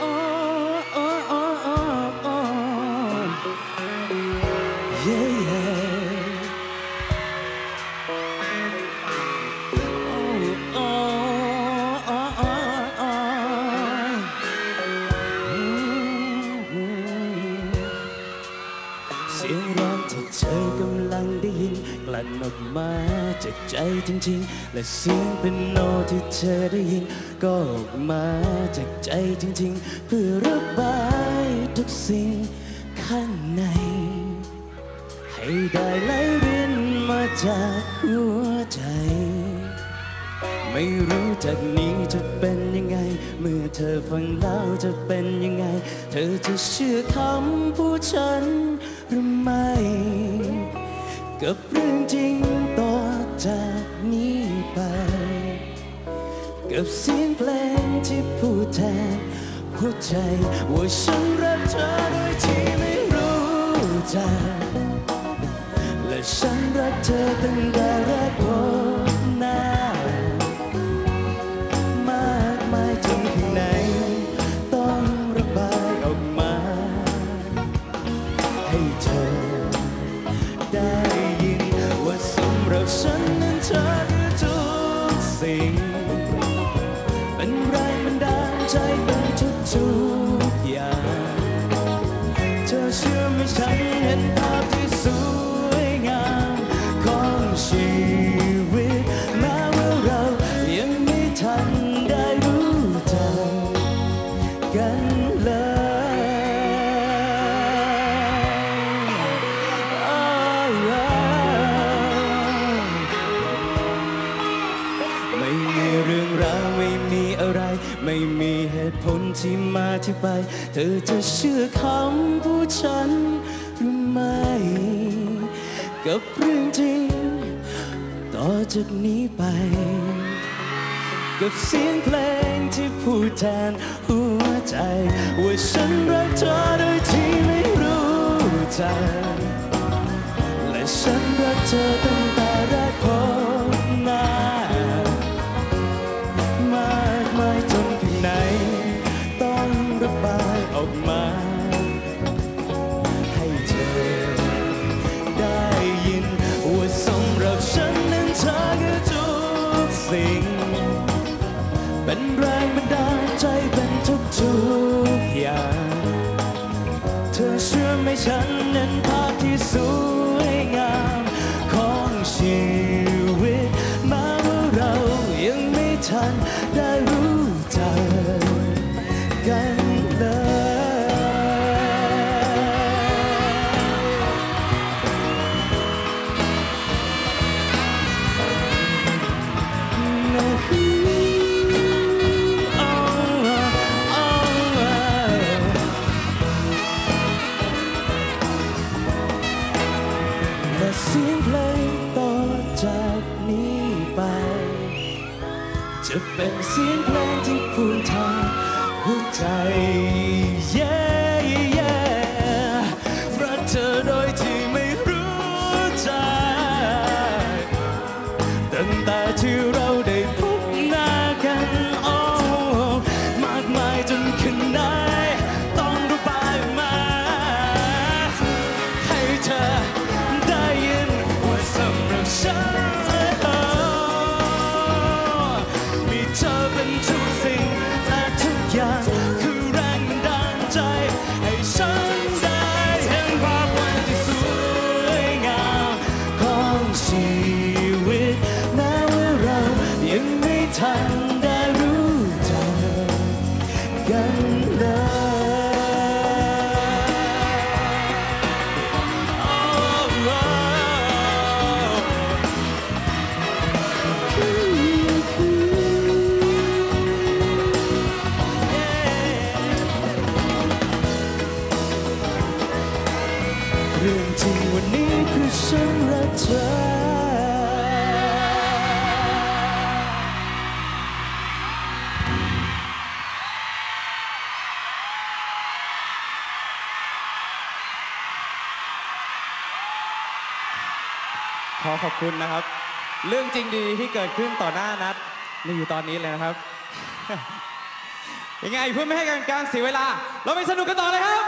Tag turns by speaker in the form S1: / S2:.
S1: โอ้โอ้โอ้โอ้โอ้ Yeah, yeah. ลั่นออกมาจากใจจริงๆ และเสียงเป็นโนที่เธอได้ยิน ก็ออกมาจากใจจริงๆ เพื่อระบายทุกสิ่งข้างใน ให้ได้ไหลเรียนมาจากหัวใจ ไม่รู้จากนี้จะเป็นยังไง เมื่อเธอฟังแล้วจะเป็นยังไง เธอจะเชื่อคำพูดฉันหรือไม่กับเรื่อง กับเสียงเพลงที่พูดแทนหัวใจว่าฉันรักเธอโดยที่ไม่รู้จักและฉันรักเธอตั้งแต่แรกพบ เหตุผลที่มาที่ไป เธอจะเชื่อคำพูดฉันหรือไม่ กับเรื่องจริง ต่อจากนี้ไป กับเสียงเพลงที่พูดแทนหัวใจ ว่าฉันรักเธอโดยที่ไม่รู้จักและฉันรักเธอตั้งแต่แรกพบ สิ่ง เป็นแรงบันดาลใจเป็นทุกทุกอย่าง เธอเชื่อไหมฉันนั้นภาพที่สวยงามของชีวิตมาว่าเรายังไม่ทันได้รู้จักกัน เสียงเพลงต่อจากนี้ไป จะเป็นเสียงเพลงที่พู ข
S2: ขอขอบคุณนะครับ เรื่องจริงดีที่เกิดขึ้นต่อหน้านัดมีอยู่ตอนนี้เลยนะครับ ยังไงเพื่อไม่ให้การการเสียเวลา เราไปสนุกกันต่อเลยครับ